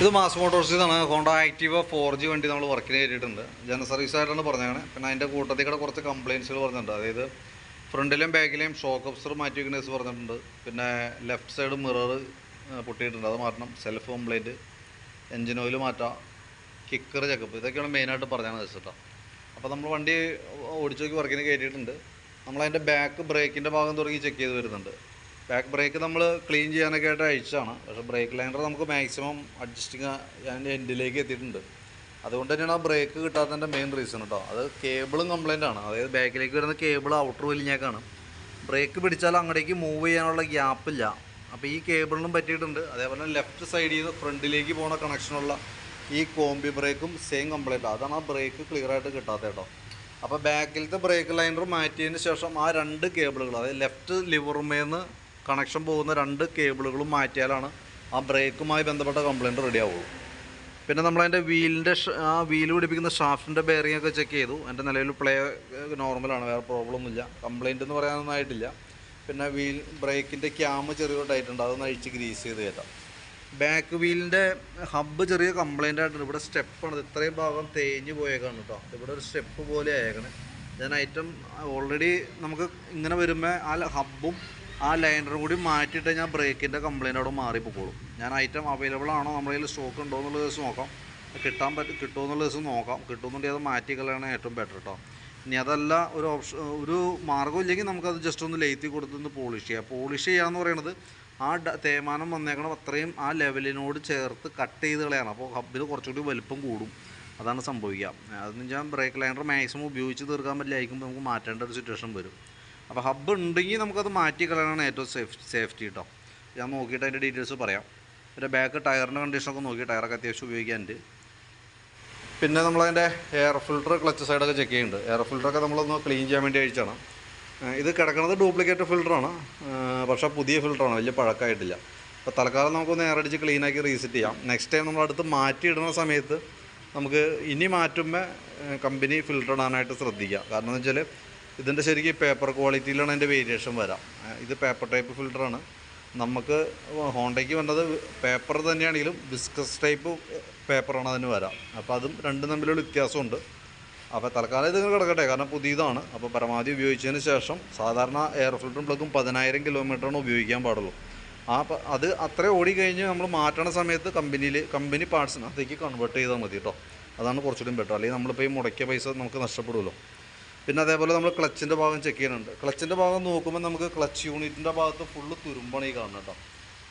ഇത് മാസ് മോട്ടോഴ്സിൽ നിന്നാണ് Honda Activa four G വണ്ടി നമ്മൾ വർക്കിന് കയറ്റിയിട്ടുണ്ട്. ജന സർവീസ് ആയിട്ടാണ് പറഞ്ഞതാണ് പിന്നെ അതിന്റെ കൂട്ടത്തിൽ കൂടെ കുറച്ച് കംപ്ലയിൻസുകൾ പറഞ്ഞിട്ടുണ്ട്. അതായത് ഫ്രണ്ടിലെയും ബാക്കിലെയും ഷോക്ക് ഒബ്സർ മാറ്റി വെക്കുന്ന പറഞ്ഞിട്ടുണ്ട്. പിന്നെ ലെഫ്റ്റ് സൈഡ് മിറർ പൊട്ടിയിട്ടുണ്ട്. അത് മാറ്റണം. സെൽഫ് കംപ്ലയിന്റ് എൻജിൻ ഓയിൽ മാറ്റാം. കിക്കർ ചെക്കപ്പ് ഇതൊക്കെയാണ് മെയിനായിട്ട് പറഞ്ഞാണ് വെച്ചിട്ടാണ് അപ്പോൾ നമ്മൾ വണ്ടി ഓടിച്ചു നോക്കി വർക്കിന് കയറ്റിയിട്ടുണ്ട്. നമ്മളതിന്റെ ബാക്ക് ബ്രേക്കിന്റെ ഭാഗം തുടങ്ങി ചെക്ക് ചെയ്ത് വരുന്നുണ്ട്. ബാക്ക് ബ്രേക്ക് നമ്മൾ ക്ലീൻ ചെയ്യാനൊക്കെ ആയിട്ട് അയച്ചതാണ്. പക്ഷേ ബ്രേക്ക് ലൈനർ നമുക്ക് മാക്സിമം അഡ്ജസ്റ്റിങ് അതിന്റെ എൻഡിലേക്ക് എത്തിയിട്ടുണ്ട്. അതുകൊണ്ട് തന്നെയാണ് ആ ബ്രേക്ക് കിട്ടാത്തതിന്റെ മെയിൻ റീസൺ കേട്ടോ അത് കേബിളും കംപ്ലൈന്റ് ആണ്. അതായത് ബാക്കിലേക്ക് വരുന്ന കേബിൾ ഔട്ടർ വലിഞ്ഞേക്കാണ്. ബ്രേക്ക് പിടിച്ചാൽ അങ്ങോട്ടേക്ക് മൂവ് ചെയ്യാനുള്ള ഗ്യാപ്പില്ല അപ്പോൾ ഈ കേബിളിനും പറ്റിയിട്ടുണ്ട്. അതേപോലെ ലെഫ്റ്റ് സൈഡിൽ നിന്ന് ഫ്രണ്ടിലേക്ക് പോണ കണക്ഷനുള്ള ഈ കോമ്പി ബ്രേക്കും സെയിം കംപ്ലൈന്റ് അതാണ് ആ ബ്രേക്ക് ക്ലിയർ ആയിട്ട് കിട്ടാത്ത കേട്ടോ അപ്പോൾ ബാക്കിലത്തെ ബ്രേക്ക് ലൈനർ മാറ്റിയതിന് ശേഷം ആ രണ്ട് കേബിളുകൾ അതായത് ലെഫ്റ്റ് ലിവറുമേന്ന് കണക്ഷൻ പോകുന്ന രണ്ട് കേബിളുകളും മാറ്റിയാലാണ് ആ ബ്രേക്കുമായി ബന്ധപ്പെട്ട കംപ്ലൈന്റ് റെഡി ആവുള്ളൂ പിന്നെ നമ്മളതിന്റെ വീലിന്റെ ആ വീൽ പിടിപ്പിക്കുന്ന ഷാഫ്റ്റിന്റെ ബെയറിംഗ് ഒക്കെ ചെക്ക് ചെയ്തു. എന്റെ നിലവിൽ പ്ലേ നോർമലാണ് വേറെ പ്രോബ്ലം ഒന്നുമില്ല. കംപ്ലൈന്റ് എന്ന് പറയാനൊന്നും പിന്നെ വീൽ ബ്രേക്കിന്റെ ക്യാമ് ചെറിയ ടൈറ്റുണ്ട് അതൊന്ന് അഴിച്ച് ഗ്രീസ് ചെയ്ത് കയറ്റാം ബാക്ക് വീലിന്റെ ഹബ്ബ് ചെറിയ കംപ്ലൈന്റ് ആയിട്ടുണ്ട്. ഇവിടെ സ്റ്റെപ്പാണ് ഇത്രയും ഭാഗം തേഞ്ഞ് പോയേക്കാണ് കേട്ടോ ഇവിടെ ഒരു സ്റ്റെപ്പ് പോലെ ആയേക്കണേ. ഞാൻ ഐറ്റം ഓൾറെഡി നമുക്ക് ഇങ്ങനെ വരുമ്പോൾ ആ ഹബ്ബും ആ ലൈനറും കൂടി മാറ്റിയിട്ട് ഞാൻ ബ്രേക്കിന്റെ കംപ്ലയിന്റ് അവിടെ മാറിപ്പോക്കോളും ഞാൻ ഐറ്റം അവൈലബിൾ ആണോ നമ്മുടെ കയ്യിൽ സ്റ്റോക്ക് ഉണ്ടോ എന്നുള്ള ദിവസം നോക്കാം. കിട്ടാൻ പറ്റും കിട്ടുമോ എന്നുള്ള ദിവസം നോക്കാം. കിട്ടുമെന്നുണ്ടെങ്കിൽ അത് മാറ്റി കളയാണ് ഏറ്റവും ബെറ്റർ കേട്ടോ ഇനി അതല്ല ഒരു ഓപ്ഷൻ ഒരു മാർഗം ഇല്ലെങ്കിൽ നമുക്കത് ജസ്റ്റ് ഒന്ന് ലേത്തി കൊടുത്തൊന്ന് പോളിഷ് ചെയ്യാം. പോളിഷ് ചെയ്യുക എന്ന് പറയുന്നത് ആ തേമാനം വന്നേക്കണം അത്രയും ആ ലെവലിനോട് ചേർത്ത് കട്ട് ചെയ്ത് കളയണം. അപ്പോൾ ഹബ്ബിന് കുറച്ചുകൂടി വലിപ്പം കൂടും. അതാണ് സംഭവിക്കുക. അതെന്ന് വെച്ചാൽ ബ്രേക്ക് ലൈനർ മാക്സിമം ഉപയോഗിച്ച് തീർക്കാൻ പറ്റില്ലായിരിക്കും നമുക്ക് മാറ്റേണ്ട ഒരു സിറ്റുവേഷൻ വരും. അപ്പോൾ ഹബ്ബ് ഉണ്ടെങ്കിൽ നമുക്കത് മാറ്റി കളയാനാണ് ഏറ്റവും സേഫ് സേഫ്റ്റി കേട്ടോ ഞാൻ നോക്കിയിട്ട് അതിന്റെ ഡീറ്റെയിൽസ് പറയാം. പിന്നെ ബാക്ക് ടയറിന്റെ കണ്ടീഷനൊക്കെ നോക്കി ടയറൊക്കെ അത്യാവശ്യം ഉപയോഗിക്കാനുണ്ട്. പിന്നെ നമ്മളതിന്റെ എയർ ഫിൽട്ടർ ക്ലച്ച് സൈഡൊക്കെ ചെക്ക് ചെയ്യുന്നുണ്ട്. എയർ ഫിൽട്ടറൊക്കെ നമ്മളൊന്ന് ക്ലീൻ ചെയ്യാൻ വേണ്ടി അയച്ചാണ് ഇത് കിടക്കുന്നത് ഡ്യൂപ്ലിക്കേറ്റ് ഫിൽറ്ററാണ് പക്ഷേ പുതിയ ഫിൽറ്ററാണ് വലിയ പഴക്കമായിട്ടില്ല. അപ്പോൾ തൽക്കാലം നമുക്കൊന്ന് എയർ അടിച്ച് ക്ലീനാക്കി റീസെറ്റ് ചെയ്യാം. നെക്സ്റ്റ് ടൈം നമ്മളടുത്ത് മാറ്റിയിടുന്ന സമയത്ത് നമുക്ക് ഇനി മാറ്റുമ്പോൾ കമ്പനി ഫിൽറ്റർ ഇടാനായിട്ട് ശ്രദ്ധിക്കുക. കാരണം എന്ന് വെച്ചാൽ ഇതിന്റെ ശരിക്കും പേപ്പർ ക്വാളിറ്റിയിലാണ് അതിന്റെ വേരിയേഷൻ വരാം. ഇത് പേപ്പർ ടൈപ്പ് ഫിൽറ്ററാണ് നമുക്ക് ഹോണ്ടയ്ക്ക് വന്നത് പേപ്പർ തന്നെയാണെങ്കിലും ബിസ്കസ് ടൈപ്പ് പേപ്പറാണ് അതിന് വരാം. അപ്പോൾ അതും രണ്ടും തമ്മിലുള്ള വ്യത്യാസമുണ്ട്. അപ്പോൾ തൽക്കാലം ഇത് കിടക്കട്ടെ. കാരണം പുതിയതാണ്. അപ്പോൾ പരമാവധി ഉപയോഗിച്ചതിന് ശേഷം സാധാരണ എയർ ഫിൽറ്ററും പ്ലഗും പതിനായിരം കിലോമീറ്ററാണ് ഉപയോഗിക്കാൻ പാടുള്ളൂ. ആ അത് അത്ര ഓടിക്കഴിഞ്ഞ് നമ്മൾ മാറ്റണ സമയത്ത് കമ്പനിയിൽ കമ്പനി പാർട്സിനകത്തേക്ക് കൺവേർട്ട് ചെയ്താൽ മതി കേട്ടോ അതാണ് കുറച്ചുകൂടി ബെറ്റർ അല്ലെങ്കിൽ നമ്മളിപ്പോൾ ഈ മുടക്കിയ പൈസ നമുക്ക് നഷ്ടപ്പെടുമല്ലോ പിന്നെ അതേപോലെ നമ്മൾ ക്ലച്ചിന്റെ ഭാഗം ചെക്ക് ചെയ്യുന്നുണ്ട്. ക്ലച്ചിന്റെ ഭാഗം നോക്കുമ്പോൾ നമുക്ക് ക്ലച്ച് യൂണിറ്റിന്റെ ഭാഗത്ത് ഫുള്ള് തുരുമ്പാണ് ഈ കാണുന്നത് കേട്ടോ.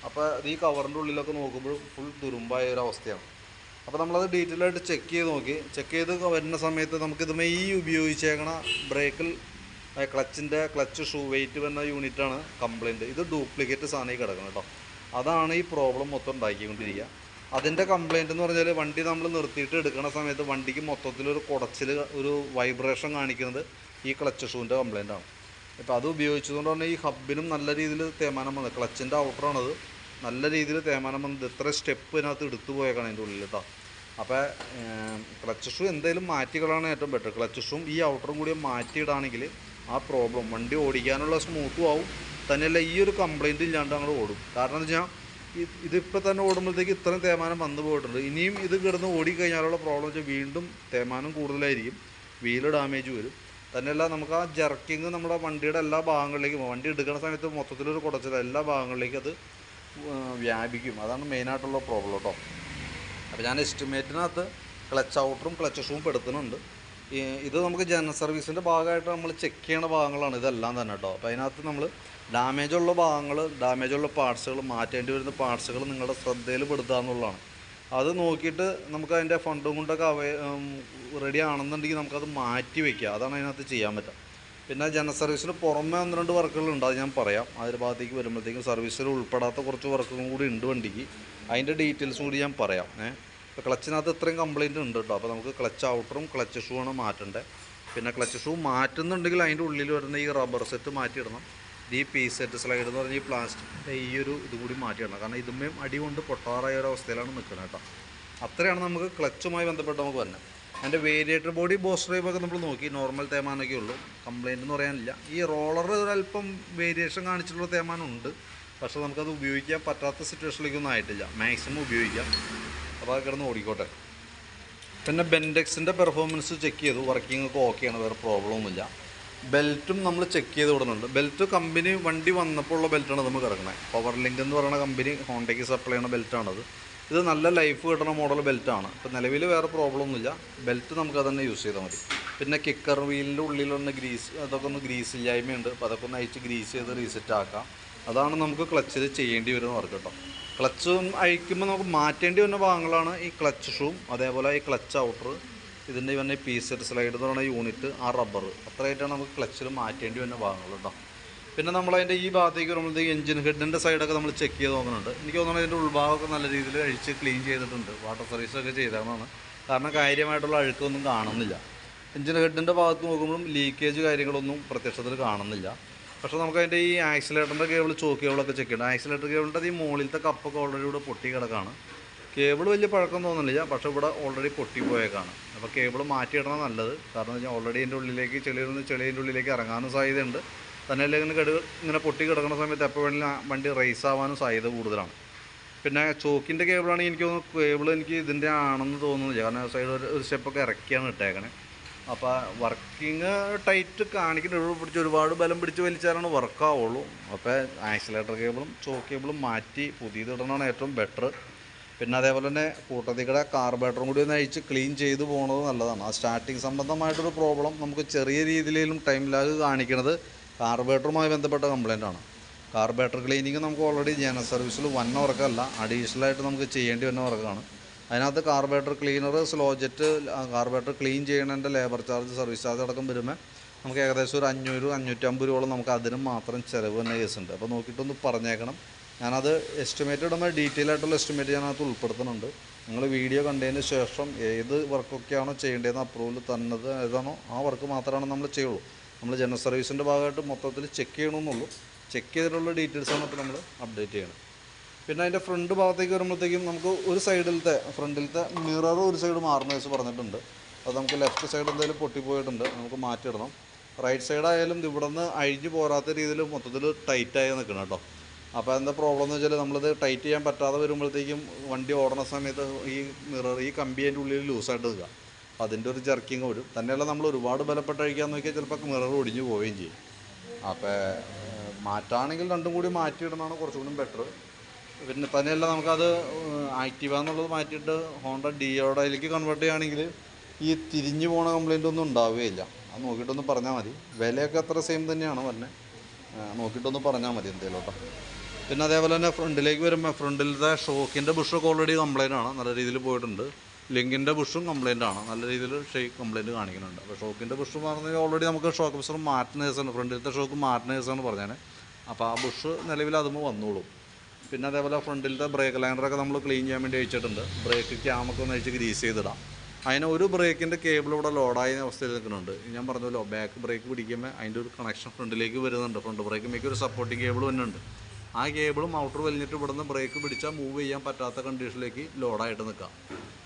അപ്പോൾ ഈ കവറിന്റെ ഉള്ളിലൊക്കെ നോക്കുമ്പോൾ ഫുൾ തുരുമ്പായ ഒരു അവസ്ഥയാണ്. അപ്പോൾ നമ്മളത് ഡീറ്റെയിൽ ആയിട്ട് ചെക്ക് ചെയ്ത് നോക്കി. ചെക്ക് ചെയ്ത് വരുന്ന സമയത്ത് നമുക്കിതുമേ ഈ ഉപയോഗിച്ചേക്കണ ബ്രേക്കിൽ ക്ലച്ചിന്റെ ക്ലച്ച് ഷൂ വെയിറ്റ് വരുന്ന യൂണിറ്റാണ് കംപ്ലയിന്റ് ഇത് ഡ്യൂപ്ലിക്കേറ്റ് സാധനം കിടക്കുന്നത് കേട്ടോ. അതാണ് ഈ പ്രോബ്ലം മൊത്തം ഉണ്ടാക്കിക്കൊണ്ടിരിക്കുക. അതിന്റെ കംപ്ലൈന്റ് എന്ന് പറഞ്ഞാൽ വണ്ടി നമ്മൾ നിർത്തിയിട്ട് എടുക്കുന്ന സമയത്ത് വണ്ടിക്ക് മൊത്തത്തിൽ ഒരു കുടച്ചിൽ ഒരു വൈബ്രേഷൻ കാണിക്കുന്നത് ഈ ക്ലച്ച് ഷൂവിന്റെ കംപ്ലൈന്റാണ് ഇപ്പോൾ അത് ഉപയോഗിച്ചതുകൊണ്ട് തന്നെ ഈ ഹബിനും നല്ല രീതിയിൽ തേമാനം വന്നത് ക്ലച്ചിന്റെ ഔട്ടറാണത് നല്ല രീതിയിൽ തേമാനം വന്നത് ഇത്ര സ്റ്റെപ്പ് ഇതിനകത്ത് എടുത്തു പോയേക്കാണ് അതിന്റെ ഉള്ളിൽ കേട്ടോ അപ്പോൾ ക്ലച്ച് ഷൂ എന്തെങ്കിലും മാറ്റികളാണ് ഏറ്റവും ബെറ്റർ ക്ലച്ച് ഷൂവും ഈ ഔട്ടറും കൂടി മാറ്റിയിടാണെങ്കിൽ ആ പ്രോബ്ലം വണ്ടി ഓടിക്കാനുള്ള സ്മൂത്തും ആവും. തന്നെയല്ല ഈ ഒരു കംപ്ലൈന്റ് ഇല്ലാണ്ട് അങ്ങോട്ട് ഓടും. കാരണം എന്താ വെച്ചാൽ ഇതിപ്പോൾ തന്നെ ഓടുമ്പോഴത്തേക്ക് ഇത്രയും തേമാനം വന്നു പോയിട്ടുണ്ട്. ഇനിയും ഇത് കിടന്ന് ഓടിക്കഴിഞ്ഞാലുള്ള പ്രോബ്ലം വെച്ചാൽ വീണ്ടും തേമാനം കൂടുതലായിരിക്കും. വീൽ ഡാമേജ് വരും. തന്നെയല്ല നമുക്ക് ആ ജർക്കിങ് നമ്മുടെ വണ്ടിയുടെ എല്ലാ ഭാഗങ്ങളിലേക്കും വണ്ടി എടുക്കുന്ന സമയത്ത് മൊത്തത്തിലൊരു കുടച്ചിൽ എല്ലാ ഭാഗങ്ങളിലേക്കും അത് വ്യാപിക്കും. അതാണ് മെയിനായിട്ടുള്ള പ്രോബ്ലം കേട്ടോ അപ്പോൾ ഞാൻ എസ്റ്റിമേറ്റിനകത്ത് ക്ലച്ച് ഔട്ടറും ക്ലച്ച് ഷൂവും പെടുത്തുന്നുണ്ട് ഇത് നമുക്ക് ജനറൽ സർവീസിന്റെ ഭാഗമായിട്ട് നമ്മൾ ചെക്ക് ചെയ്യണ ഭാഗങ്ങളാണ് ഇതെല്ലാം തന്നെ കേട്ടോ അപ്പോൾ അതിനകത്ത് നമ്മൾ ഡാമേജ് ഉള്ള ഭാഗങ്ങൾ ഡാമേജ് ഉള്ള പാർട്സുകൾ മാറ്റേണ്ടി വരുന്ന പാർട്സുകൾ നിങ്ങളുടെ ശ്രദ്ധയിൽ പെടുത്തുക എന്നുള്ളതാണ്. അത് നോക്കിയിട്ട് നമുക്ക് അതിന്റെ ഫണ്ടും കൊണ്ടൊക്കെ അവ റെഡി ആണെന്നുണ്ടെങ്കിൽ നമുക്കത് മാറ്റി വയ്ക്കുക അതാണ് അതിനകത്ത് ചെയ്യാൻ പറ്റുക. പിന്നെ ജനറൽ സർവീസിന് പുറമെ ഒന്ന് രണ്ട് വർക്കുകളുണ്ട് അത് ഞാൻ പറയാം. അതിന്റെ ഭാഗത്തേക്ക് വരുമ്പോഴത്തേക്കും സർവീസിൽ ഉൾപ്പെടാത്ത കുറച്ച് വർക്കുകളും കൂടി ഉണ്ട് വണ്ടിക്ക്. അതിന്റെ ഡീറ്റെയിൽസും കൂടി ഞാൻ പറയാം. ഏഹ് ഇപ്പോൾ ക്ലച്ചിനകത്ത് ഇത്രയും കംപ്ലയിന്റ് ഉണ്ട് കേട്ടോ. അപ്പോൾ നമുക്ക് ക്ലച്ച് ഔട്ടറും ക്ലച്ച് ഷൂ ആണ് മാറ്റേണ്ടത്. പിന്നെ ക്ലച്ച് ഷൂ മാറ്റുന്നുണ്ടെങ്കിൽ അതിന്റെ ഉള്ളിൽ വരുന്ന ഈ റബ്ബർ സെറ്റ് മാറ്റിയിടണം. ഈ പി സെറ്റ് സ്ലൈഡ് എന്ന് പറഞ്ഞ ഈ പ്ലാസ്റ്റിക്കിന്റെ ഈ ഒരു ഇതുകൂടി മാറ്റിയിടണം. കാരണം ഇതുമേയും അടി കൊണ്ട് പൊട്ടാറായ ഒരു അവസ്ഥയിലാണ് നിൽക്കുന്നത് കേട്ടോ. അത്രയാണ് നമുക്ക് ക്ലച്ചുമായി ബന്ധപ്പെട്ട് നമുക്ക് വരുന്നത് അതിന്റെ വേരിയേറ്റർ ബോഡി ബോസ് ഡ്രൈവ് ഒക്കെ നമ്മൾ നോക്കി. നോർമൽ തേമാനൊക്കെ ഉള്ളൂ. കംപ്ലൈന്റ് എന്ന് പറയാനില്ല. ഈ റോളർ ഒരല്പം വേരിയേഷൻ കാണിച്ചിട്ടുള്ള തേമാനം ഉണ്ട്. പക്ഷേ നമുക്കത് ഉപയോഗിക്കാൻ പറ്റാത്ത സിറ്റുവേഷനിലേക്കൊന്നും ആയിട്ടില്ല. മാക്സിമം ഉപയോഗിക്കാം. അപ്പോൾ അത് കിടന്ന് ഓടിക്കോട്ടെ. പിന്നെ ബെൻഡെക്സിന്റെ പെർഫോമൻസ് ചെക്ക് ചെയ്തു. വർക്കിംഗ് ഒക്കെ ഓക്കെയാണ് വേറെ പ്രോബ്ലം ഒന്നുമില്ല. ബെൽറ്റും നമ്മൾ ചെക്ക് ചെയ്ത് വിടുന്നുണ്ട്. ബെൽറ്റ് കമ്പനി വണ്ടി വന്നപ്പോൾ ഉള്ള ബെൽറ്റാണ് നമുക്ക് ഇറങ്ങുന്നത് പവർ ലിങ്ക് എന്ന് പറയുന്ന കമ്പനി ഹോണ്ടയ്ക്ക് സപ്ലൈ ചെയ്യുന്ന ബെൽറ്റാണത്. ഇത് നല്ല ലൈഫ് കിട്ടുന്ന മോഡൽ ബെൽറ്റാണ്. ഇപ്പോൾ നിലവിൽ വേറെ പ്രോബ്ലം ഒന്നുമില്ല. ബെൽറ്റ് നമുക്ക് അത് തന്നെ യൂസ് ചെയ്താൽ മതി. പിന്നെ കിക്കർ വീലിന്റെ ഉള്ളിലൊന്ന് ഗ്രീസ് അതൊക്കെ ഒന്ന് ഗ്രീസ് ഇല്ലായ്മയുണ്ട്. അപ്പോൾ അതൊക്കെ ഒന്ന് അയച്ച് ഗ്രീസ് ചെയ്ത് റീസെറ്റ് ആക്കാം. അതാണ് നമുക്ക് ക്ലച്ചിൽ ചെയ്യേണ്ടി വരുന്ന വർക്ക് കേട്ടോ. ക്ലച്ചും അഴിക്കുമ്പോൾ നമുക്ക് മാറ്റേണ്ടി വരുന്ന ഭാഗങ്ങളാണ് ഈ ക്ലച്ച് ഷൂം അതേപോലെ ഈ ക്ലച്ച് ഔട്ടർ ഇതിന്റെ ഇവന്റെ സെറ്റ് സ്ലൈഡ് എന്ന് പറയുന്ന യൂണിറ്റ് ആ റബ്ബർ അത്രയായിട്ടാണ് നമുക്ക് ക്ലച്ചിൽ മാറ്റേണ്ടി വരുന്ന ഭാഗങ്ങൾ കേട്ടോ പിന്നെ നമ്മൾ അതിന്റെ ഈ ഭാഗത്തേക്ക് വരുമ്പോഴത്തേക്ക് എഞ്ചിൻ ഹെഡിന്റെ സൈഡൊക്കെ നമ്മൾ ചെക്ക് ചെയ്ത് നോക്കുന്നുണ്ട്. എനിക്ക് തോന്നുന്നത് അതിന്റെ ഉൾഭാഗമൊക്കെ നല്ല രീതിയിൽ അഴിച്ച് ക്ലീൻ ചെയ്തിട്ടുണ്ട്. വാട്ടർ സർവീസൊക്കെ ചെയ്തതാണ് കാരണം കാര്യമായിട്ടുള്ള അഴുക്കൊന്നും കാണുന്നില്ല. എഞ്ചിൻ ഹെഡിന്റെ ഭാഗത്ത് നോക്കുമ്പോഴും ലീക്കേജ് കാര്യങ്ങളൊന്നും പ്രത്യക്ഷത്തിൽ കാണുന്നില്ല. പക്ഷേ നമുക്ക് അതിന്റെ ഈ ആക്സിലേറ്ററിന്റെ കേബിൾ ചോക്ക് കേബിളൊക്കെ ചെക്ക് ചെയ്യണം. ആക്സിലേറ്റർ കേബിളിന്റെ ഈ മുകളിലത്തെ കപ്പൊക്കെ ഓൾറെഡി ഇവിടെ പൊട്ടി കിടക്കാണ്. കേബിൾ വലിയ പഴക്കം തോന്നുന്നില്ല. പക്ഷേ ഇവിടെ ഓൾറെഡി പൊട്ടിപ്പോയേക്കാണ്. അപ്പോൾ കേബിൾ മാറ്റിയിടണം നല്ലത്. കാരണം എന്ന് വെച്ചാൽ ഓൾറെഡി എന്റെ ഉള്ളിലേക്ക് ചെളിയിൽ ചെളിയുടെ ഉള്ളിലേക്ക് ഇറങ്ങാനും സാധ്യതയുണ്ട്. തന്നെയല്ല ഇങ്ങനെ കെടു ഇങ്ങനെ പൊട്ടി കിടക്കുന്ന സമയത്ത് എപ്പോൾ വേണമെങ്കിലും വണ്ടി റേസ് ആവാനും സാധ്യത കൂടുതലാണ്. പിന്നെ ചോക്കിന്റെ കേബിളാണെങ്കിൽ എനിക്ക് തോന്നുന്നു കേബിൾ എനിക്ക് ഇതിന്റെ ആണെന്ന് തോന്നുന്നില്ല. കാരണം സൈഡ് ഒരു ഒരു സ്റ്റെപ്പൊക്കെ ഇറക്കിയാണ് ഇട്ടേക്കണേ. അപ്പോൾ വർക്കിംഗ് ടൈറ്റ് കാണിക്കുന്ന ഒഴിവ് പിടിച്ച് ഒരുപാട് ബലം പിടിച്ച് വലിച്ചാലാണ് വർക്കാവുള്ളൂ അപ്പോൾ ആക്സിലേറ്റർ കേബിളും ചോക്ക് കേബിളും മാറ്റി പുതിയത് ഇടണമാണ് ഏറ്റവും ബെറ്റർ പിന്നെ അതേപോലെ തന്നെ കൂട്ടത്തിക്കടെ കാർബേറ്ററും കൂടി ഒന്ന് അഴിച്ച് ക്ലീൻ ചെയ്ത് പോകുന്നത് നല്ലതാണ്. ആ സ്റ്റാർട്ടിങ് സംബന്ധമായിട്ടൊരു പ്രോബ്ലം നമുക്ക് ചെറിയ രീതിയിലും ടൈം ലാഗ് കാണിക്കുന്നത് കാർബേറ്ററുമായി ബന്ധപ്പെട്ട കംപ്ലൈന്റ് ആണ്. കാർബേറ്റർ ക്ലീനിങ് നമുക്ക് ഓൾറെഡി ജനറൽ സർവീസിൽ വന്ന വർക്കല്ല അഡീഷണൽ ആയിട്ട് നമുക്ക് ചെയ്യേണ്ടി വരുന്ന വർക്കാണ് അതിനകത്ത് carburettor cleaner slow jet carburettor clean ചെയ്യണതിന്റെ labour charge service charge അടക്കം വരുമ്പോൾ നമുക്ക് ഏകദേശം ഒരു അഞ്ഞൂറ് അഞ്ഞൂറ്റമ്പത് രൂപയോളം നമുക്ക് അതിനും മാത്രം ചിലവ് തന്നെ കേസുണ്ട് അപ്പോൾ നോക്കിയിട്ടൊന്ന് പറഞ്ഞേക്കണം. ഞാനത് എസ്റ്റിമേറ്റ് ഇടുമ്പോൾ ഡീറ്റെയിൽ ആയിട്ടുള്ള എസ്റ്റിമേറ്റ് ഞാനകത്ത് ഉൾപ്പെടുത്തുന്നുണ്ട്. നിങ്ങൾ വീഡിയോ കണ്ടതിന് ശേഷം ഏത് വർക്കൊക്കെയാണോ ചെയ്യേണ്ടതെന്ന് അപ്രൂവൽ തന്നത് ഏതാണോ ആ വർക്ക് മാത്രമാണ് നമ്മൾ ചെയ്യുള്ളൂ. നമ്മൾ ജനറൽ സർവീസിന്റെ ഭാഗമായിട്ട് മൊത്തത്തിൽ ചെക്ക് ചെയ്യണമെന്നുള്ളൂ. ചെക്ക് ചെയ്തിട്ടുള്ള ഡീറ്റെയിൽസാണ് ഇപ്പോൾ നമ്മൾ അപ്ഡേറ്റ് ചെയ്യണം പിന്നെ അതിന്റെ ഫ്രണ്ട് ഭാഗത്തേക്ക് വരുമ്പോഴത്തേക്കും നമുക്ക് ഒരു സൈഡിലത്തെ ഫ്രണ്ടിലത്തെ മിറർ ഒരു സൈഡ് മാറുന്ന വെച്ച് പറഞ്ഞിട്ടുണ്ട്. അത് നമുക്ക് ലെഫ്റ്റ് സൈഡ് എന്തെങ്കിലും പൊട്ടിപ്പോയിട്ടുണ്ട്. നമുക്ക് മാറ്റിയിടണം. റൈറ്റ് സൈഡ് ആയാലും ഇവിടെ നിന്ന് അഴിഞ്ഞ് പോരാത്ത രീതിയിൽ മൊത്തത്തിൽ ടൈറ്റായി നിൽക്കണം കേട്ടോ. അപ്പോൾ എന്താ പ്രോബ്ലം എന്ന് വെച്ചാൽ നമ്മളിത് ടൈറ്റ് ചെയ്യാൻ പറ്റാതെ വരുമ്പോഴത്തേക്കും വണ്ടി ഓടണ സമയത്ത് ഈ മിറർ ഈ കമ്പി അതിന്റെ ഉള്ളിൽ ലൂസായിട്ട് നിൽക്കുക. അതിന്റെ ഒരു ജർക്കിങ് വരും. തന്നെയല്ല നമ്മൾ ഒരുപാട് ബലപ്പെട്ടഴിക്കാൻ നോക്കിയാൽ ചിലപ്പോൾ മിറർ ഒടിഞ്ഞു പോവുകയും ചെയ്യും. അപ്പോൾ മാറ്റാണെങ്കിൽ രണ്ടും കൂടി മാറ്റിയിടുന്നതാണ് കുറച്ചുകൂടി ബെറ്റർ പിന്നെ തന്നെയല്ല നമുക്കത് ആക്റ്റീവ എന്നുള്ളത് മാറ്റിയിട്ട് ഹോണ്ട ഡിയോടയിലേക്ക് കൺവേർട്ട് ചെയ്യുകയാണെങ്കിൽ ഈ തിരിഞ്ഞു പോണ കംപ്ലൈന്റ് ഒന്നും ഉണ്ടാവുകയില്ല. അത് നോക്കിയിട്ടൊന്ന് പറഞ്ഞാൽ മതി. വിലയൊക്കെ അത്ര സെയിം തന്നെയാണ് പറഞ്ഞത് നോക്കിയിട്ടൊന്ന് പറഞ്ഞാൽ മതി എന്തേലോട്ടാ പിന്നെ അതേപോലെ തന്നെ ഫ്രണ്ടിലേക്ക് വരുമ്പോൾ ഫ്രണ്ടിലത്തെ ഷോക്കിന്റെ ബുഷൊക്കെ ഓൾറെഡി കംപ്ലൈന്റ് ആണ്. നല്ല രീതിയിൽ പോയിട്ടുണ്ട്. ലിങ്കിന്റെ ബുഷും കംപ്ലൈന്റ് ആണ്. നല്ല രീതിയിൽ ഷെയ്ക്ക് കംപ്ലൈന്റ് കാണിക്കുന്നുണ്ട്. അപ്പോൾ ഷോക്കിന്റെ ബുഷ് പറഞ്ഞാൽ ഓൾറെഡി നമുക്ക് ഷോക്ക് ബുഷർ മാറ്റുന്ന കേസാണ് ഫ്രണ്ടിലത്തെ ഷോക്ക് മാറ്റുന്ന കേസാണ് പറഞ്ഞത് അപ്പോൾ ആ ബുഷ് നിലവിൽ അതുമ്പോൾ വന്നോളും. പിന്നെ അതേപോലെ ഫ്രണ്ടിലത്തെ ബ്രേക്ക് ലൈനറൊക്കെ നമ്മൾ ക്ലീൻ ചെയ്യാൻ വേണ്ടി അയച്ചിട്ടുണ്ട് ബ്രേക്ക് ക്യാമൊക്കെ ഒന്ന് അഴിച്ച് ഗ്രീസ് ചെയ്തിടാം. അതിന് ഒരു ബ്രേക്കിന്റെ കേബിൾ ഇവിടെ ലോഡായ അവസ്ഥയിൽ നിൽക്കുന്നുണ്ട്. ഞാൻ പറഞ്ഞല്ലോ ബാക്ക് ബ്രേക്ക് പിടിക്കുമ്പോൾ അതിന്റെ ഒരു കണക്ഷൻ ഫ്രണ്ടിലേക്ക് വരുന്നുണ്ട്. ഫ്രണ്ട് ബ്രേക്കുമ്പോൾ ഒരു സപ്പോർട്ടിങ് കേബിൾ വരുന്നുണ്ട് ആ കേബിളും ഔട്ടർ വലിഞ്ഞിട്ട് ഇവിടുന്ന് ബ്രേക്ക് പിടിച്ചാൽ മൂവ് ചെയ്യാൻ പറ്റാത്ത കണ്ടീഷനിലേക്ക് ലോഡായിട്ട് നിൽക്കാം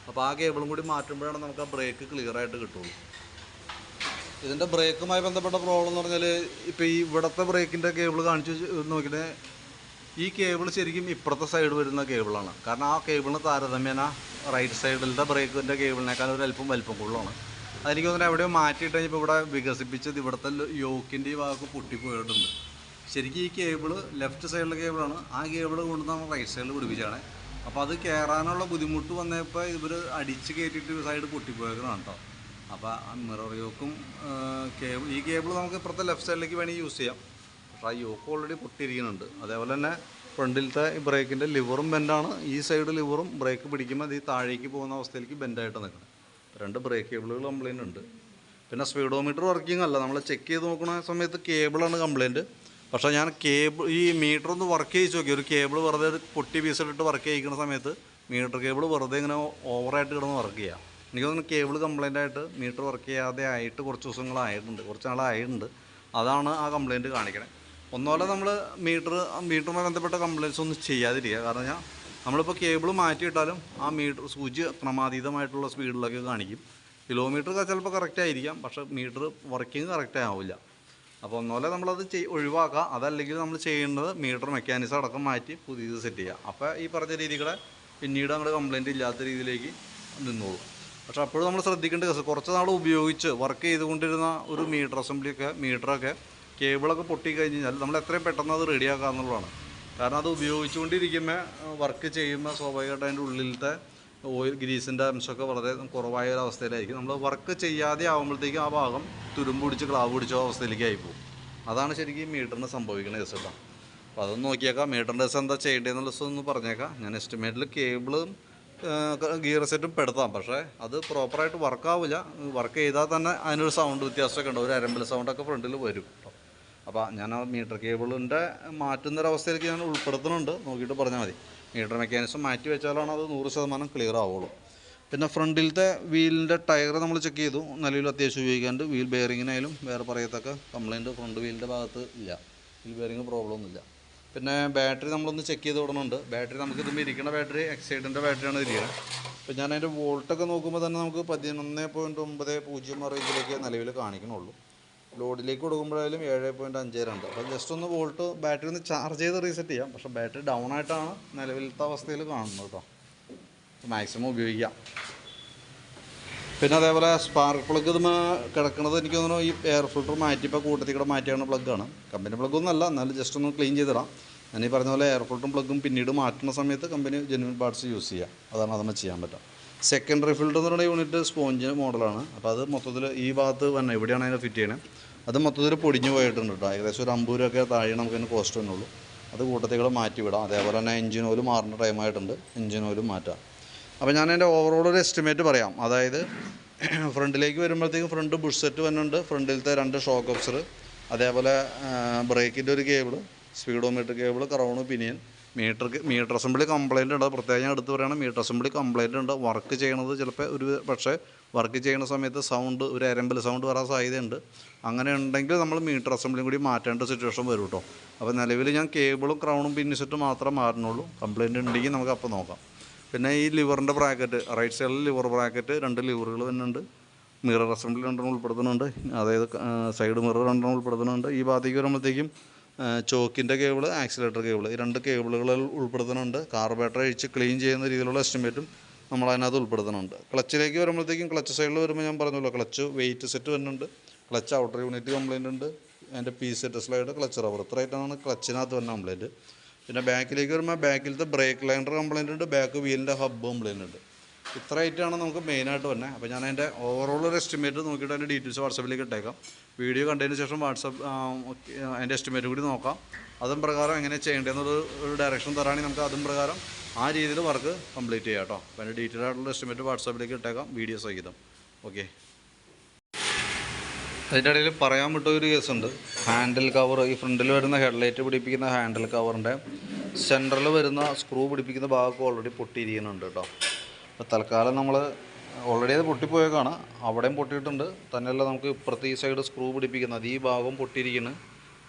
അപ്പോൾ ആ കേബിളും കൂടി മാറ്റുമ്പോഴാണ് നമുക്ക് ആ ബ്രേക്ക് ക്ലിയർ ആയിട്ട് കിട്ടുള്ളൂ. ഇതിന്റെ ബ്രേക്കുമായി ബന്ധപ്പെട്ട പ്രോബ്ലം എന്ന് പറഞ്ഞാൽ ഇപ്പോൾ ഈ ഇവിടുത്തെ ബ്രേക്കിന്റെ കേബിൾ കാണിച്ച് നോക്കിയിട്ട് ഈ കേബിൾ ശരിക്കും ഇപ്പുറത്തെ സൈഡ് വരുന്ന കേബിളാണ്. കാരണം ആ കേബിളിന് താരതമ്യേന റൈറ്റ് സൈഡിലത്തെ ബ്രേക്കിന്റെ കേബിളിനേക്കാൾ ഒരു അല്പം വലിപ്പം കൂടുതലാണ്. അതെനിക്ക് തോന്നുന്നു എവിടെയോ മാറ്റിയിട്ട് കഴിഞ്ഞപ്പോൾ ഇവിടെ വികസിപ്പിച്ചത് ഇവിടുത്തെ യോക്കിന്റെ ഈ ഭാഗത്ത് പൊട്ടിപ്പോയിട്ടുണ്ട്. ശരിക്കും ഈ കേബിൾ ലെഫ്റ്റ് സൈഡിലെ കേബിളാണ്. ആ കേബിൾ കൊണ്ട് നമ്മൾ റൈറ്റ് സൈഡിൽ പിടിപ്പിച്ചാണ്. അപ്പോൾ അത് കയറാനുള്ള ബുദ്ധിമുട്ട് വന്നപ്പോൾ ഇവർ അടിച്ച് കയറ്റിയിട്ട് സൈഡ് പൊട്ടിപ്പോയേക്കണം കേട്ടോ അപ്പോൾ ആ മിറർ യോക്കും കേബിൾ ഈ കേബിൾ നമുക്ക് ഇപ്പുറത്തെ ലെഫ്റ്റ് സൈഡിലേക്ക് വേണമെങ്കിൽ യൂസ് ചെയ്യാം. പക്ഷേ ആ യോക്ക് ഓൾറെഡി പൊട്ടിയിരിക്കുന്നുണ്ട്. അതേപോലെ തന്നെ ഫ്രണ്ടിലത്തെ ബ്രേക്കിന്റെ ലിവറും ബെൻഡാണ് ഈ സൈഡ് ലിവറും ബ്രേക്ക് പിടിക്കുമ്പോൾ അത് ഈ താഴേക്ക് പോകുന്ന അവസ്ഥയിലേക്ക് ബെൻഡായിട്ട് നിൽക്കണം. രണ്ട് ബ്രേക്ക് കേബിളുകൾ കംപ്ലയിന്റ് ഉണ്ട്. പിന്നെ സ്പീഡോമീറ്റർ വർക്കിംഗ് അല്ല. നമ്മൾ ചെക്ക് ചെയ്ത് നോക്കുന്ന സമയത്ത് കേബിളാണ് കംപ്ലൈന്റ് പക്ഷേ ഞാൻ കേബിൾ ഈ മീറ്റർ ഒന്ന് വർക്ക് ചെയ്ത് നോക്കി. ഒരു കേബിൾ വെറുതെ പൊട്ടി പീസിലിട്ട് വർക്ക് ചെയ്യിക്കുന്ന സമയത്ത് മീറ്റർ കേബിൾ വെറുതെ ഇങ്ങനെ ഓവറായിട്ട് കിടന്ന് വർക്ക് എനിക്ക് തോന്നുന്നു കേബിൾ കംപ്ലൈന്റ് ആയിട്ട് മീറ്റർ വർക്ക് ചെയ്യാതെ ആയിട്ട് കുറച്ച് ദിവസങ്ങളായിട്ടുണ്ട്. കുറച്ച് നാളായിട്ടുണ്ട്. അതാണ് ആ കംപ്ലൈന്റ് കാണിക്കണേ. ഒന്നുമല്ല നമ്മൾ മീറ്റർ മീറ്ററുമായി ബന്ധപ്പെട്ട കംപ്ലയിൻസ് ഒന്നും ചെയ്യാതിരിക്കുക. കാരണം ഞാൻ നമ്മളിപ്പോൾ കേബിൾ മാറ്റിയിട്ടാലും ആ മീറ്റർ സൂചി ക്രമാതീതമായിട്ടുള്ള സ്പീഡിലൊക്കെ കാണിക്കും. കിലോമീറ്റർ ചിലപ്പോൾ കറക്റ്റ് ആയിരിക്കാം. പക്ഷേ മീറ്റർ വർക്കിംഗ് കറക്റ്റ് ആവില്ല അപ്പോൾ ഒന്നുമല്ല നമ്മളത് ചെയ് ഒഴിവാക്കുക അതല്ലെങ്കിൽ നമ്മൾ ചെയ്യേണ്ടത് മീറ്റർ മെക്കാനിസം അടക്കം മാറ്റി പുതിയത് സെറ്റ് ചെയ്യുക അപ്പോൾ ഈ പറഞ്ഞ രീതികളെ പിന്നീട് നമ്മുടെ കംപ്ലൈന്റ് ഇല്ലാത്ത രീതിയിലേക്ക് നിന്നോളൂ. പക്ഷേ അപ്പോഴും നമ്മൾ ശ്രദ്ധിക്കേണ്ട കേസ് കുറച്ച് നാൾ ഉപയോഗിച്ച് വർക്ക് ചെയ്തുകൊണ്ടിരുന്ന ഒരു മീറ്റർ അസംബ്ലിയൊക്കെ മീറ്ററൊക്കെ കേബിളൊക്കെ പൊട്ടി കഴിഞ്ഞ് കഴിഞ്ഞാൽ നമ്മൾ എത്രയും പെട്ടെന്ന് അത് റെഡിയാക്കുക എന്നുള്ളതാണ് കാരണം അത് ഉപയോഗിച്ചുകൊണ്ടിരിക്കുമ്പോൾ വർക്ക് ചെയ്യുമ്പോൾ സ്വാഭാവികമായിട്ട് അതിന്റെ ഉള്ളിലത്തെ ഓയിൽ ഗ്രീസിന്റെ അംശമൊക്കെ വളരെ കുറവായ ഒരു അവസ്ഥയിലായിരിക്കും നമ്മൾ വർക്ക് ചെയ്യാതെ ആകുമ്പോഴത്തേക്കും ആ ഭാഗം തുരുമ്പ് പിടിച്ച് ക്ലാവ് പിടിച്ച അവസ്ഥയിലേക്ക് ആയിപ്പോവും. അതാണ് ശരിക്കും മീറ്ററിന് സംഭവിക്കുന്ന കേസ് കേട്ടോ. അപ്പോൾ അതൊന്ന് നോക്കിയേക്കാം. മീറ്ററിന്റെ ദിവസം എന്താ ചെയ്യേണ്ടതെന്നുള്ള ദിവസം ഒന്ന് പറഞ്ഞേക്കാം. ഞാൻ എസ്റ്റിമേറ്റിൽ കേബിളും ഗിയർ സെറ്റും പെടുത്താം. പക്ഷേ അത് പ്രോപ്പറായിട്ട് വർക്കാവില്ല വർക്ക് ചെയ്താൽ തന്നെ അതിനൊരു സൗണ്ട് വ്യത്യാസമൊക്കെ ഉണ്ട് ഒരു അരമ്പൽ സൗണ്ടൊക്കെ ഫ്രണ്ടിൽ വരും അപ്പോൾ ഞാൻ ആ മീറ്റർ കേബിളിന്റെ മാറ്റുന്നൊരവസ്ഥയിലേക്ക് ഞാൻ ഉൾപ്പെടുത്തുന്നുണ്ട്. നോക്കിയിട്ട് പറഞ്ഞാൽ മതി. മീറ്റർ മെക്കാനിസം മാറ്റി വെച്ചാലാണ് അത് നൂറ് ശതമാനം ക്ലിയർ ആവുള്ളൂ. പിന്നെ ഫ്രണ്ടിലത്തെ വീലിന്റെ ടയർ നമ്മൾ ചെക്ക് ചെയ്തു. നിലവിൽ അത്യാവശ്യം ഉപയോഗിക്കാണ്ട് വീൽ ബെയറിങ്ങിനായാലും വേറെ പറയത്തക്ക കംപ്ലൈന്റ് ഫ്രണ്ട് വീലിന്റെ ഭാഗത്ത് ഇല്ല. വീൽ ബെയറിങ് പ്രോബ്ലം ഒന്നുമില്ല പിന്നെ ബാറ്ററി നമ്മളൊന്ന് ചെക്ക് ചെയ്ത് വിടുന്നുണ്ട് ബാറ്ററി നമുക്ക് ഇതുമ്പോൾ ഇരിക്കുന്ന ബാറ്ററി എക്സൈഡിന്റെ ബാറ്ററിയാണ് ഇരിക്കുന്നത് അപ്പോൾ ഞാൻ അതിന്റെ വോൾട്ടൊക്കെ നോക്കുമ്പോൾ തന്നെ നമുക്ക് പതിനൊന്ന് പോയിന്റ് ഒമ്പത് പൂജ്യം റേഞ്ചിലേക്ക് നിലവിൽ കാണിക്കണുള്ളൂ. ലോഡിലേക്ക് കൊടുക്കുമ്പോഴായാലും ഏഴ് പോയിന്റ് അഞ്ച് രണ്ട്. അപ്പോൾ ജസ്റ്റ് ഒന്ന് വോൾട്ട് ബാറ്ററി ഒന്ന് ചാർജ് ചെയ്ത് റീസെറ്റ് ചെയ്യാം. പക്ഷേ ബാറ്ററി ഡൗൺ ആയിട്ടാണ് നിലവിലത്തെ അവസ്ഥയിൽ കാണുന്നത് കേട്ടോ. മാക്സിമം ഉപയോഗിക്കാം. പിന്നെ അതേപോലെ സ്പാർക്ക് പ്ലഗ് ഇത് കിടക്കുന്നത് എനിക്ക് തോന്നുന്നു ഈ എയർ ഫിൽട്ടർ മാറ്റിയപ്പോൾ കൂട്ടത്തിൽ കൂടെ മാറ്റിയാണ് പ്ലഗ്ഗാണ് കമ്പനി പ്ലഗ് ഒന്നും അല്ല. എന്നാലും ജസ്റ്റ് ഒന്ന് ക്ലീൻ ചെയ്തിടാം. ഞാൻ ഈ പറഞ്ഞ പോലെ എയർ ഫിൽട്ടറും പ്ലഗ്ഗും പിന്നീട് മാറ്റുന്ന സമയത്ത് കമ്പനി ജെന്യൂൻ പാർട്സ് യൂസ് ചെയ്യുക അതാണ് അതമ്മ ചെയ്യാൻ പറ്റുക. സെക്കൻഡറി ഫിൽറ്റർ എന്ന് പറയുന്ന യൂണിറ്റ് സ്പോഞ്ച് മോഡലാണ് അപ്പോൾ അത് മൊത്തത്തിൽ ഈ ഭാഗത്ത് തന്നെ ഇവിടെയാണ് അതിനെ ഫിറ്റ് ചെയ്യണത് അത് മൊത്തത്തിൽ പൊടിഞ്ഞു പോയിട്ടുണ്ട് കേട്ടോ ഏകദേശം ഒരു അമ്പത് രൂപയൊക്കെ താഴെ നമുക്കതിന് കോസ്റ്റ് വന്നുള്ളൂ അത് കൂട്ടത്തിൽ മാറ്റി വിടാം. അതേപോലെ തന്നെ എഞ്ചിൻ ഓയിൽ മാറുന്ന ടൈമായിട്ടുണ്ട് എഞ്ചിൻ ഓയിലും മാറ്റാം. അപ്പോൾ ഞാൻ എന്റെ ഓവറോൾ ഒരു എസ്റ്റിമേറ്റ് പറയാം. അതായത് ഫ്രണ്ടിലേക്ക് വരുമ്പോഴത്തേക്കും ഫ്രണ്ട് ബുഷ് സെറ്റ് വരുന്നുണ്ട് ഫ്രണ്ടിലത്തെ രണ്ട് ഷോക്ക് ഓഫ്സർ അതേപോലെ ബ്രേക്കിന്റെ ഒരു cable speedometer cable crown pinion meter meter assembly complaint ഉണ്ട്. പ്രത്യേകം ഞാൻ എടുത്ത് പറയുകയാണ് മീറ്റർ അസംബ്ലി കംപ്ലൈന്റ് ഉണ്ട്. വർക്ക് ചെയ്യണത് ചിലപ്പോൾ ഒരു പക്ഷേ വർക്ക് ചെയ്യുന്ന സമയത്ത് സൗണ്ട് ഒരു അരമ്പൽ സൗണ്ട് വരാൻ സാധ്യതയുണ്ട്. അങ്ങനെ ഉണ്ടെങ്കിൽ നമ്മൾ മീറ്റർ അസംബ്ലിയും കൂടി മാറ്റേണ്ട സിറ്റുവേഷൻ വരും കേട്ടോ അപ്പോൾ നിലവിൽ ഞാൻ കേബിളും ക്രൗണും പിന്നിച്ചിട്ട് മാത്രം മാറുന്നുള്ളൂ കംപ്ലൈന്റ് ഉണ്ടെങ്കിൽ നമുക്ക് അപ്പോൾ നോക്കാം. പിന്നെ ഈ ലിവറിന്റെ ബ്രാക്കറ്റ് റൈറ്റ് സൈഡിൽ ലിവർ ബ്രാക്കറ്റ് രണ്ട് ലിവറുകൾ വരുന്നുണ്ട്. മിറർ അസംബ്ലി രണ്ടെണ്ണം ഉൾപ്പെടുത്തുന്നുണ്ട്. അതായത് സൈഡ് മിറർ രണ്ടെണ്ണം ഉൾപ്പെടുത്തുന്നുണ്ട്. ഈ ഭാഗത്തേക്ക് വരുമ്പോഴത്തേക്കും ചോക്കിന്റെ കേബിൾ ആക്സിലേറ്റർ കേബിൾ ഈ രണ്ട് കേബിളുകൾ ഉൾപ്പെടുത്തുന്നുണ്ട് കാർബേറ്റർ അഴിച്ച് ക്ലീൻ ചെയ്യുന്ന രീതിയിലുള്ള എസ്റ്റിമേറ്റും നമ്മൾ അതിനകത്ത് ഉൾപ്പെടുത്തുന്നുണ്ട് ക്ലച്ചിലേക്ക് വരുമ്പോഴത്തേക്കും ക്ലച്ച് സൈഡിൽ വരുമ്പോൾ ഞാൻ പറഞ്ഞല്ലോ ക്ലച്ച് വെയിറ്റ് സെറ്റ് വരുന്നുണ്ട്. ക്ലച്ച് ഔട്ടർ യൂണിറ്റ് കംപ്ലൈന്റ് ഉണ്ട്. അതിന്റെ P set slide clutch rubber. ഇത്രയായിട്ടാണ് ക്ലച്ചിനകത്ത് വരുന്ന കംപ്ലൈന്റ് പിന്നെ ബാക്കിലേക്ക് വരുമ്പോൾ ബാക്കിലത്തെ ബ്രേക്ക് ലൈനർ കംപ്ലൈന്റ് ഉണ്ട് ബാക്ക് വീലിന്റെ ഹബ്ബ് കംപ്ലൈന്റ് ഉണ്ട്. ഇത്ര ആണ് നമുക്ക് മെയിനായിട്ട് തന്നെ അപ്പോൾ ഞാൻ അതിന്റെ ഓവറോൾ ഒരു എസ്റ്റിമേറ്റ് നോക്കിയിട്ട് അതിന്റെ ഡീറ്റെയിൽസ് വാട്സപ്പിലേക്ക് ഇട്ടേക്കാം. വീഡിയോ കണ്ടതിന് ശേഷം വാട്സപ്പ് അതിന്റെ എസ്റ്റിമേറ്റ് കൂടി നോക്കാം. അതും പ്രകാരം എങ്ങനെ ചെയ്യേണ്ടതെന്നൊരു ഒരു ഡയറക്ഷൻ തരാണെങ്കിൽ നമുക്ക് അതും പ്രകാരം ആ രീതിയിൽ വർക്ക് കംപ്ലീറ്റ് ചെയ്യാം കേട്ടോ. അപ്പോൾ അതിന്റെ ഡീറ്റെയിൽ ആയിട്ടുള്ള എസ്റ്റിമേറ്റ് വാട്സപ്പിലേക്ക് ഇട്ടേക്കാം വീഡിയോ സഹിതം. ഓക്കെ അതിന്റെ ഇടയിൽ പറയാൻ വിട്ട ഒരു കേസുണ്ട് ഹാൻഡിൽ കവർ ഈ ഫ്രണ്ടിൽ വരുന്ന ഹെഡ്ലൈറ്റ് പിടിപ്പിക്കുന്ന ഹാൻഡിൽ കവറിന്റെ സെന്ററിൽ വരുന്ന സ്ക്രൂ പിടിപ്പിക്കുന്ന ഭാഗമൊക്കെ ഓൾറെഡി പൊട്ടിയിരിക്കുന്നുണ്ട് കേട്ടോ. അപ്പോൾ തൽക്കാലം നമ്മൾ ഓൾറെഡി അത് പൊട്ടിപ്പോയേക്കാണ്. അവിടെയും പൊട്ടിയിട്ടുണ്ട്. തന്നെയല്ല നമുക്ക് ഇപ്പുറത്ത് ഈ സൈഡ് സ്ക്രൂ പിടിപ്പിക്കുന്നത്. ഈ ഭാഗം പൊട്ടിയിരിക്കുന്നു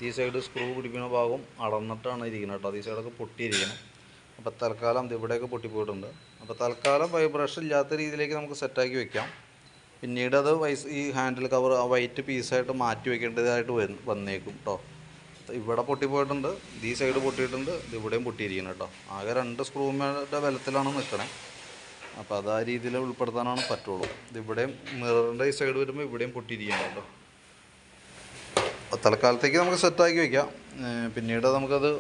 ഈ സൈഡ് സ്ക്രൂ പിടിപ്പിക്കുന്ന ഭാഗം അടന്നിട്ടാണ് ഇരിക്കുന്നത് കേട്ടോ. ഈ സൈഡൊക്കെ പൊട്ടിയിരിക്കണം. അപ്പോൾ തൽക്കാലം ഇവിടെയൊക്കെ പൊട്ടിപ്പോയിട്ടുണ്ട്. അപ്പോൾ തൽക്കാലം വൈബ്രേഷൻ ഇല്ലാത്ത രീതിയിലേക്ക് നമുക്ക് സെറ്റാക്കി വെക്കാം. പിന്നീട് അത് വൈസ് ഈ ഹാൻഡിൽ കവർ ആ വൈറ്റ് പീസായിട്ട് മാറ്റി വെക്കേണ്ടതായിട്ട് വന്ന് വന്നേക്കും കേട്ടോ ഇവിടെ പൊട്ടിപ്പോയിട്ടുണ്ട്. ഈ സൈഡ് പൊട്ടിയിട്ടുണ്ട്. ഇവിടെയും പൊട്ടിയിരിക്കുന്നു കേട്ടോ ആകെ രണ്ട് സ്ക്രൂമിന്റെ ബലത്തിലാണ് നിൽക്കണേ അപ്പോൾ അത് ആ രീതിയിൽ ഉൾപ്പെടുത്താനാണ് പറ്റുള്ളൂ. ഇത് ഇവിടെയും മിററിന്റെ ഈ സൈഡ് വരുമ്പോൾ ഇവിടെയും പൊട്ടിയിരിക്കുന്നുണ്ടോ തൽക്കാലത്തേക്ക് നമുക്ക് സെറ്റാക്കി വയ്ക്കാം പിന്നീട് നമുക്കത്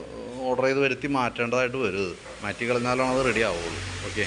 ഓർഡർ ചെയ്ത് വരുത്തി മാറ്റേണ്ടതായിട്ട് വരും മാറ്റി കളഞ്ഞാലാണ് അത് റെഡി ആവുള്ളൂ. ഓക്കെ